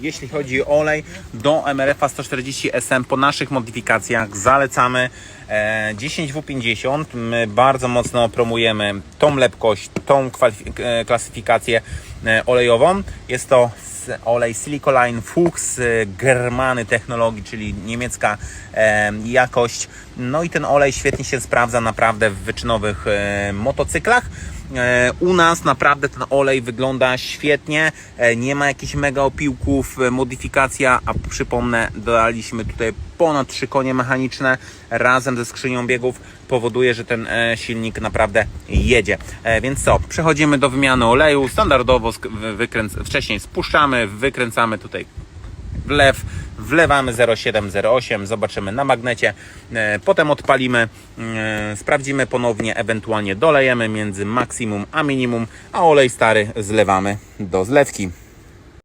jeśli chodzi o olej, do MRF 140 SM po naszych modyfikacjach zalecamy e, 10W50. My bardzo mocno promujemy tą lepkość, tą e, klasyfikację e, olejową. Jest to olej Silicoline Fuchs e, Germany technologii, czyli niemiecka e, jakość. No i ten olej świetnie się sprawdza naprawdę w wyczynowych e, motocyklach. E, U nas naprawdę ten olej wygląda świetnie, e, nie ma jakichś mega opiłków, e, modyfikacja, a przypomnę, dodaliśmy tutaj ponad 3 konie mechaniczne. Razem ze skrzynią biegów, powoduje, że ten silnik naprawdę jedzie. Więc co, przechodzimy do wymiany oleju, standardowo wykręc- wcześniej spuszczamy, wykręcamy tutaj wlew, wlewamy 0708, zobaczymy na magnecie, e, potem odpalimy, e, sprawdzimy ponownie, ewentualnie dolejemy między maksimum a minimum, a olej stary zlewamy do zlewki.